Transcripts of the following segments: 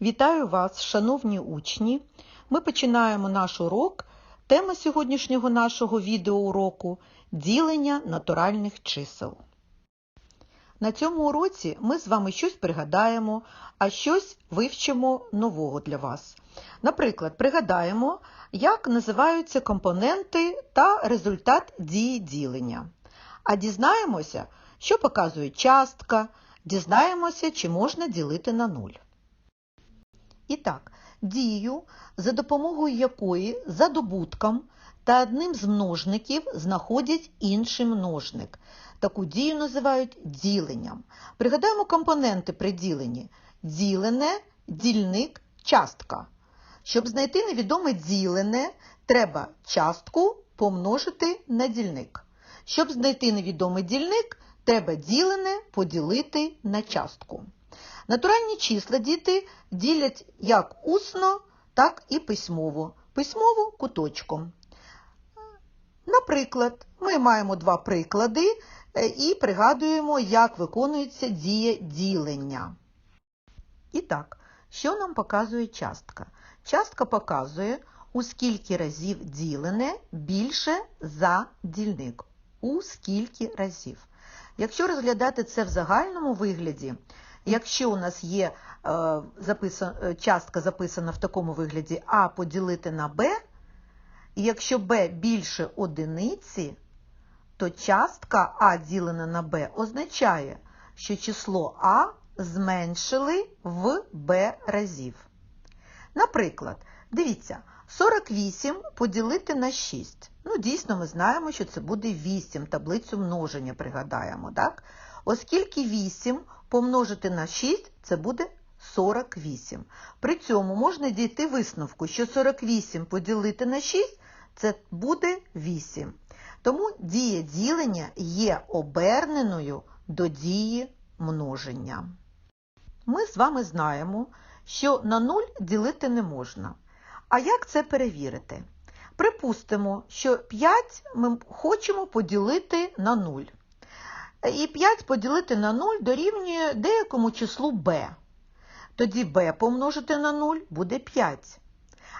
Вітаю вас, шановні учні! Ми починаємо наш урок. Тема сьогоднішнього нашого відеоуроку – ділення натуральних чисел. На цьому уроці ми з вами щось пригадаємо, а щось вивчимо нового для вас. Наприклад, пригадаємо, як називаються компоненти та результат дії ділення. А дізнаємося, що показує частка, дізнаємося, чи можна ділити на нуль. І так, дію, за допомогою якої за добутком та одним з множників знаходять інший множник. Таку дію називають діленням. Пригадаємо компоненти при діленні. Ділене, дільник, частка. Щоб знайти невідоме ділене, треба частку помножити на дільник. Щоб знайти невідомий дільник, треба ділене поділити на частку. Натуральні числа діти ділять як усно, так і письмово. Письмово куточком. Наприклад, ми маємо два приклади і пригадуємо, як виконується дія ділення. І так, що нам показує частка? Частка показує, у скільки разів ділене більше за дільник. У скільки разів. Якщо розглядати це в загальному вигляді, Якщо у нас є е, записан, частка записана в такому вигляді А поділити на Б, і якщо Б більше одиниці, то частка А ділена на Б означає, що число А зменшили в Б разів. Наприклад, дивіться, 48 поділити на 6. Ну, дійсно, ми знаємо, що це буде 8, таблицю множення пригадаємо, так? Оскільки 8 помножити на 6 це буде 48. При цьому можна дійти висновку, що 48 поділити на 6 це буде 8. Тому дія ділення є оберненою до дії множення. Ми з вами знаємо, що на 0 ділити не можна. А як це перевірити? Припустимо, що 5 ми хочемо поділити на 0. І 5 поділити на 0 дорівнює деякому числу b. Тоді b помножити на 0 буде 5.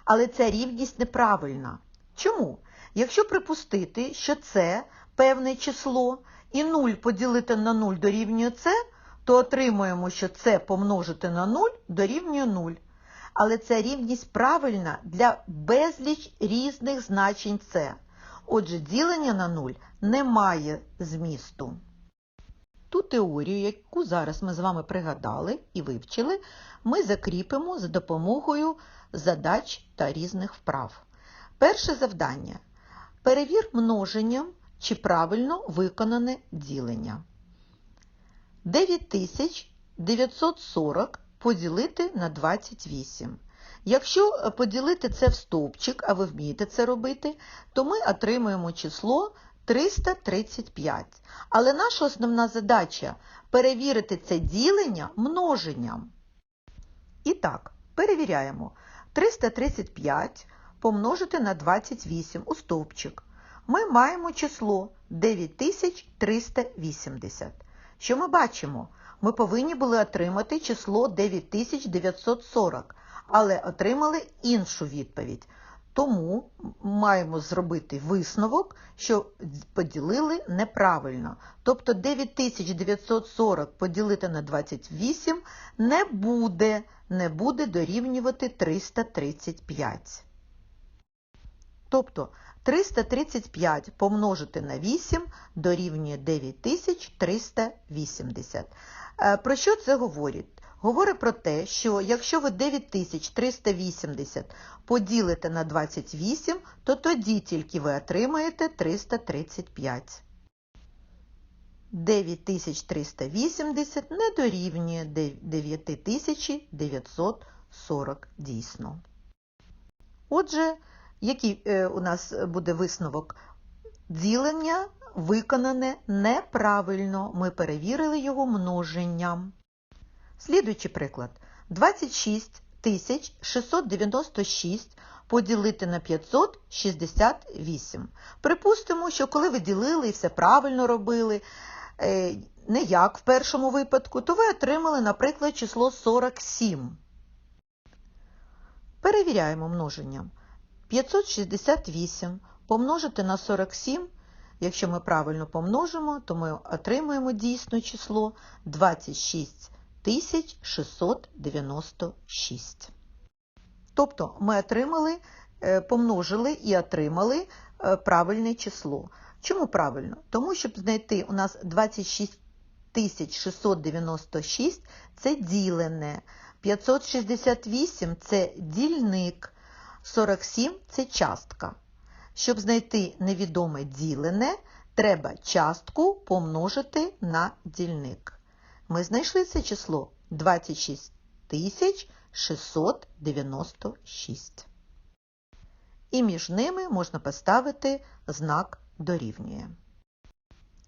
Але ця рівність неправильна. Чому? Якщо припустити, що це певне число, і 0 поділити на 0 дорівнює це, то отримуємо, що це помножити на 0 дорівнює 0. Але ця рівність правильна для безліч різних значень це. Отже, ділення на 0 не має змісту. Ту теорію, яку зараз ми з вами пригадали і вивчили, ми закріпимо за допомогою задач та різних вправ. Перше завдання. Перевір множенням, чи правильно виконане ділення. 9940 поділити на 28. Якщо поділити це в стовпчик, а ви вмієте це робити, то ми отримуємо число 335. Але наша основна задача перевірити це ділення множенням. І так, перевіряємо. 335 помножити на 28 у стовпчик. Ми маємо число 9380. Що ми бачимо? Ми повинні були отримати число 9940, але отримали іншу відповідь. Тому маємо зробити висновок, що поділили неправильно. Тобто 9940 поділити на 28 не буде, не буде дорівнювати 335. Тобто 335 помножити на 8 дорівнює 9380. Про що це говорить? Говорить про те, що якщо ви 9380 поділите на 28, то тоді тільки ви отримаєте 335. 9380 не дорівнює 9940 дійсно. Отже, який у нас буде висновок? Ділення виконане неправильно. Ми перевірили його множенням. Слідуючий приклад. 26 696 поділити на 568. Припустимо, що коли ви ділили і все правильно робили, не як в першому випадку, то ви отримали, наприклад, число 47. Перевіряємо множенням. 568 помножити на 47. Якщо ми правильно помножимо, то ми отримаємо дійсне число 26 696. Тобто ми отримали, е, помножили і отримали е, правильне число. Чому правильно? Тому, щоб знайти у нас 26 696 це ділене, 568 це дільник, 47 це частка. Щоб знайти невідоме ділене, треба частку помножити на дільник. Ми знайшли це число 26 696. І між ними можна поставити знак дорівнює.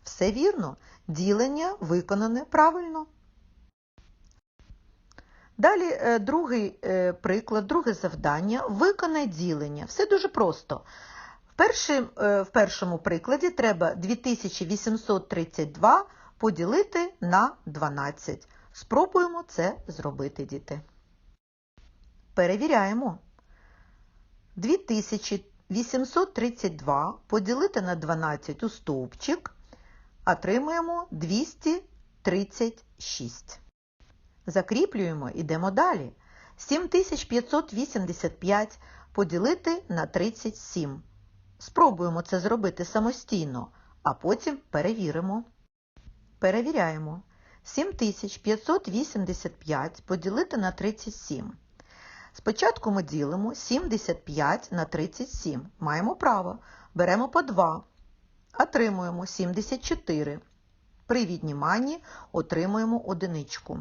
Все вірно, ділення виконане правильно. Далі е, другий е, приклад, друге завдання виконай ділення. Все дуже просто. В, е, в першому прикладі треба 2832 поділити на 12. Спробуємо це зробити, діти. Перевіряємо. 2832 поділити на 12 у стовпчик. Отримуємо 236. Закріплюємо, йдемо далі. 7585 поділити на 37. Спробуємо це зробити самостійно, а потім перевіримо. Перевіряємо. 7585 поділити на 37. Спочатку ми ділимо 75 на 37. Маємо право. Беремо по 2. Отримуємо 74. При відніманні отримуємо одиничку.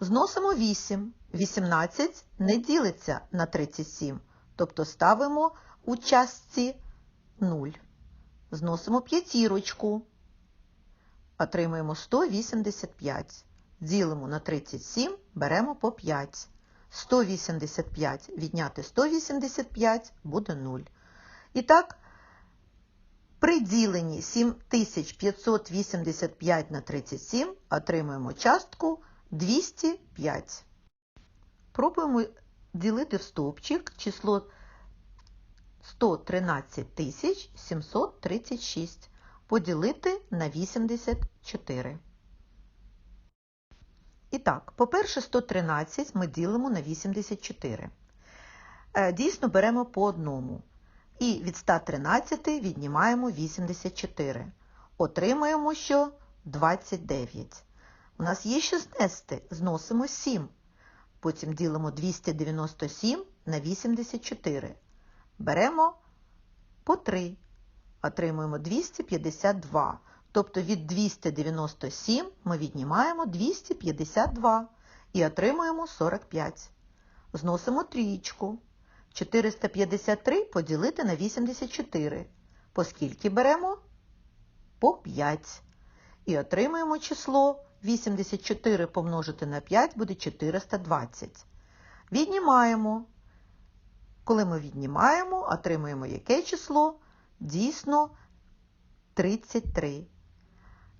Зносимо 8. 18 не ділиться на 37, тобто ставимо у частці 0. Зносимо п'ятірочку. Отримуємо 185. Ділимо на 37, беремо по 5. 185 відняти 185 буде 0. І так, при діленні 7585 на 37 отримуємо частку 205. Пробуємо ділити в стовпчик число 113 736. Поділити на 84. І так, по-перше, 113 ми ділимо на 84. Е, Дійсно, беремо по одному. І від 113 віднімаємо 84. Отримаємо що 29. У нас є що знести, зносимо 7. Потім ділимо 297 на 84. Беремо по 3. Отримуємо 252. Тобто від 297 ми віднімаємо 252 і отримуємо 45. Зносимо трієчку. 453 поділити на 84. По скільки беремо? По 5. І отримуємо число 84 помножити на 5 буде 420. Віднімаємо. Коли ми віднімаємо, отримуємо яке число? Дійсно 33.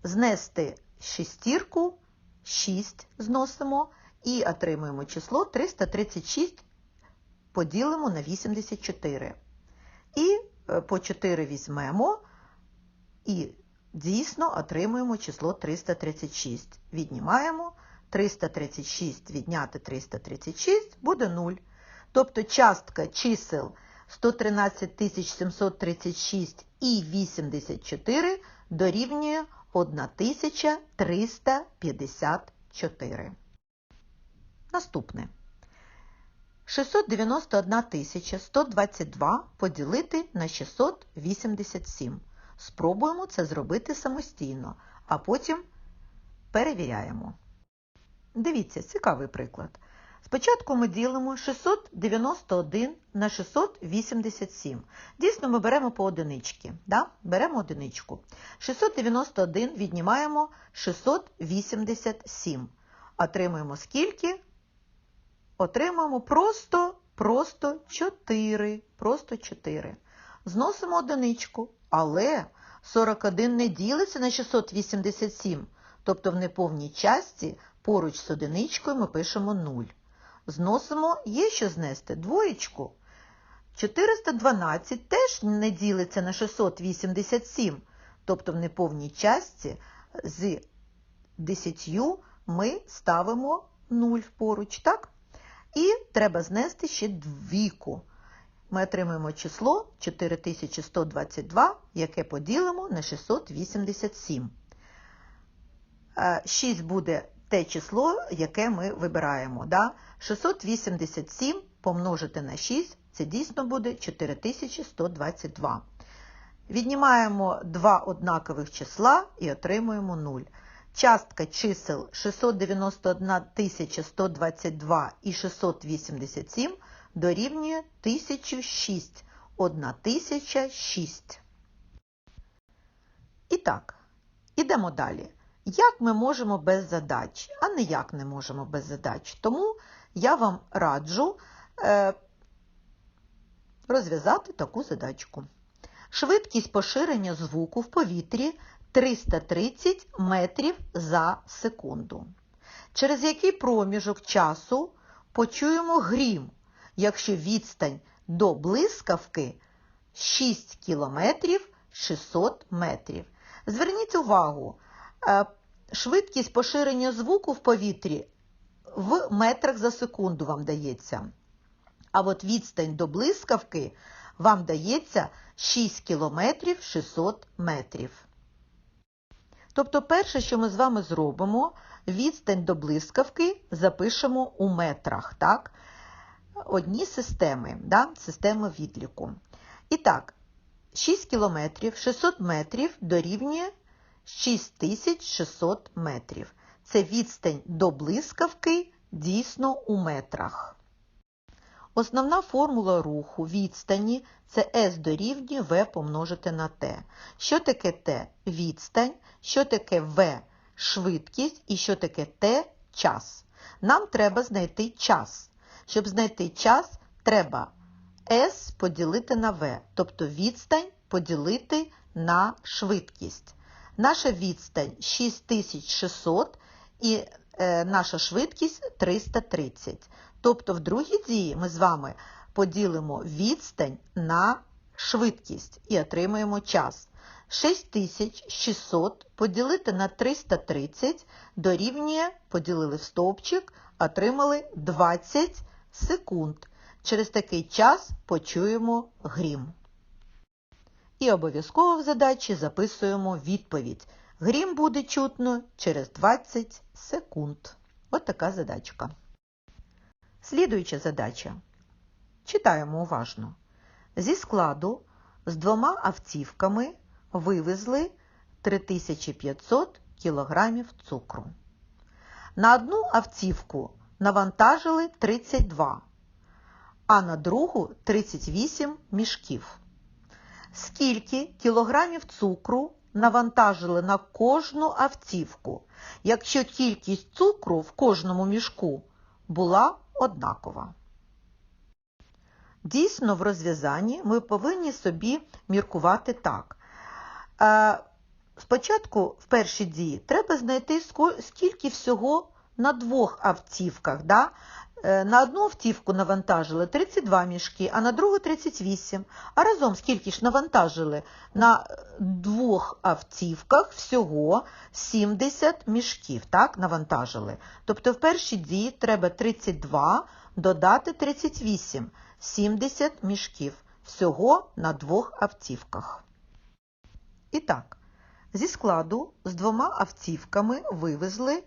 Знести шестірку, 6 зносимо і отримуємо число 336 поділимо на 84. І е, по 4 візьмемо і дійсно отримуємо число 336. Віднімаємо 336 відняти 336 буде 0. Тобто частка чисел 113 736 і 84 дорівнює 1354. Наступне. 691 122 поділити на 687. Спробуємо це зробити самостійно, а потім перевіряємо. Дивіться, цікавий приклад. Спочатку ми ділимо 691 на 687. Дійсно, ми беремо по одинички. Да? Беремо одиничку. 691 віднімаємо 687. Отримуємо скільки? Отримуємо просто, просто 4. Просто 4. Зносимо одиничку, але 41 не ділиться на 687. Тобто в неповній часті поруч з одиничкою ми пишемо 0. Зносимо, є що знести, двоєчку. 412 теж не ділиться на 687, тобто в неповній частці з 10 ми ставимо 0 поруч, так? І треба знести ще двійку. Ми отримаємо число 4122, яке поділимо на 687. 6 Е, буде те число, яке ми вибираємо. Да? 687 помножити на 6, це дійсно буде 4122. Віднімаємо два однакових числа і отримуємо 0. Частка чисел 691 122 і 687 дорівнює 1006, 1006. І так, ідемо далі. Як ми можемо без задач? А ніяк не можемо без задач. Тому я вам раджу е, розв'язати таку задачку. Швидкість поширення звуку в повітрі 330 метрів за секунду. Через який проміжок часу почуємо грім, якщо відстань до блискавки 6 кілометрів 600 метрів. Зверніть увагу, швидкість поширення звуку в повітрі в метрах за секунду вам дається. А от відстань до блискавки вам дається 6 кілометрів 600 метрів. Тобто перше, що ми з вами зробимо, відстань до блискавки запишемо у метрах. так? Одні системи, да? системи відліку. І так, 6 кілометрів 600 метрів дорівнює 6600 метрів. Це відстань до блискавки дійсно у метрах. Основна формула руху відстані це S дорівнює V помножити на T. Що таке T? Відстань, що таке V швидкість і що таке T час. Нам треба знайти час. Щоб знайти час, треба S поділити на V, тобто відстань поділити на швидкість. Наша відстань 6600 і е, наша швидкість 330. Тобто в другій дії ми з вами поділимо відстань на швидкість і отримаємо час. 6600 поділити на 330 дорівнює, поділили в стовпчик, отримали 20 секунд. Через такий час почуємо грім. І обов'язково в задачі записуємо відповідь. Грім буде чутно через 20 секунд. Ось така задачка. Слідуюча задача. Читаємо уважно. Зі складу з двома автівками вивезли 3500 кг цукру. На одну автівку навантажили 32, а на другу 38 мішків. Скільки кілограмів цукру навантажили на кожну автівку, якщо кількість цукру в кожному мішку була однакова? Дійсно, в розв'язанні ми повинні собі міркувати так. Спочатку в першій дії треба знайти, скільки всього на двох автівках. Да? Е, на одну автівку навантажили 32 мішки, а на другу 38. А разом скільки ж навантажили? На двох автівках всього 70 мішків. так, навантажили. Тобто в першій дії треба 32 додати 38, 70 мішків. Всього на двох автівках. І так, зі складу з двома автівками вивезли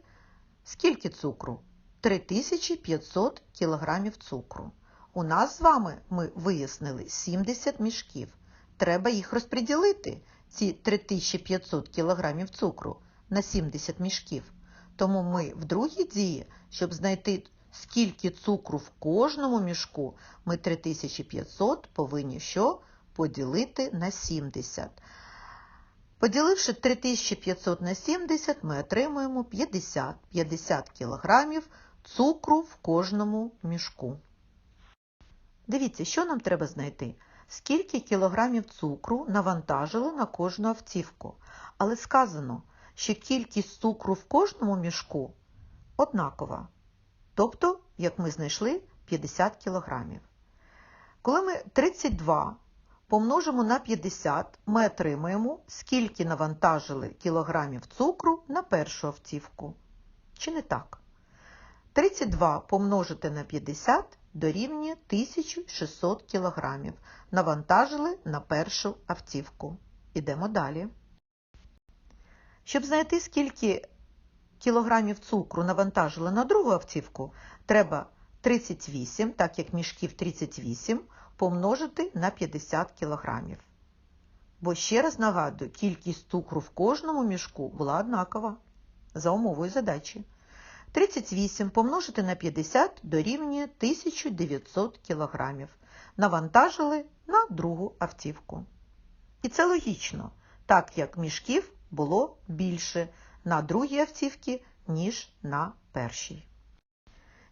скільки цукру? 3500 кг цукру. У нас з вами ми вияснили 70 мішків. Треба їх розподілити, ці 3500 кг цукру, на 70 мішків. Тому ми в другій дії, щоб знайти скільки цукру в кожному мішку, ми 3500 повинні що? Поділити на 70. Поділивши 3500 на 70, ми отримуємо 50 50 кг цукру в кожному мішку. Дивіться, що нам треба знайти. Скільки кілограмів цукру навантажили на кожну автівку. Але сказано, що кількість цукру в кожному мішку однакова. тобто, як ми знайшли, 50 кілограмів. Коли ми 32 помножимо на 50, ми отримаємо, скільки навантажили кілограмів цукру на першу автівку. Чи не так? 32 помножити на 50 дорівнює 1600 кілограмів. Навантажили на першу автівку. Ідемо далі. Щоб знайти, скільки кілограмів цукру навантажили на другу автівку, треба 38, так як мішків 38, помножити на 50 кілограмів. Бо ще раз нагадую, кількість цукру в кожному мішку була однакова за умовою задачі. 38 помножити на 50 дорівнює 1900 кілограмів. Навантажили на другу автівку. І це логічно, так як мішків було більше на другій автівці, ніж на першій.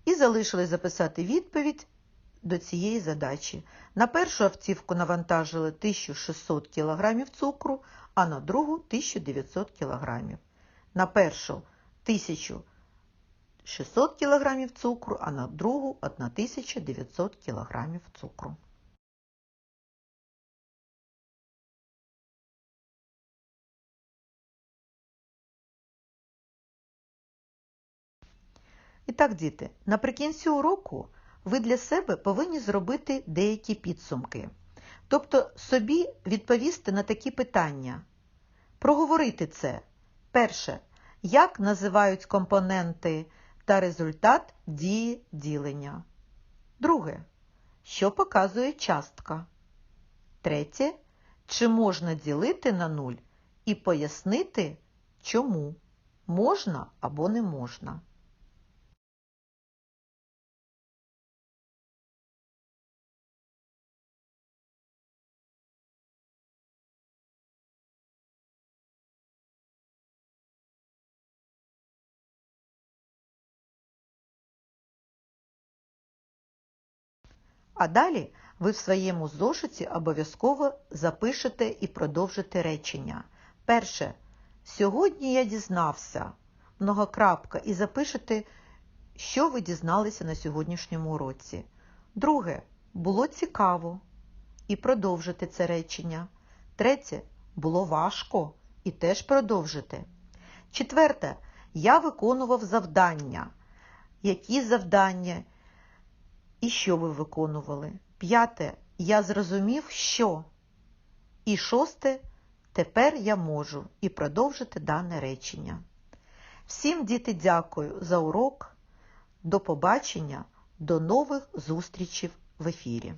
І залишилось записати відповідь до цієї задачі. На першу автівку навантажили 1600 кг цукру, а на другу 1900 кг. На першу 1600 кг цукру, а на другу 1900 кг цукру. І так, діти, наприкінці уроку ви для себе повинні зробити деякі підсумки. Тобто собі відповісти на такі питання. Проговорити це. Перше. Як називають компоненти та результат дії ділення? Друге. Що показує частка? Третє. Чи можна ділити на нуль і пояснити, чому можна або не можна. А далі ви в своєму зошиті обов'язково запишете і продовжите речення. Перше. Сьогодні я дізнався многокрапка і запишете, що ви дізналися на сьогоднішньому уроці. Друге. Було цікаво. І продовжите це речення. Третє. Було важко і теж продовжите. Четверте. Я виконував завдання. Які завдання? І що ви виконували? П'яте. Я зрозумів, що. І шосте. Тепер я можу і продовжити дане речення. Всім, діти, дякую за урок. До побачення, до нових зустрічей в ефірі.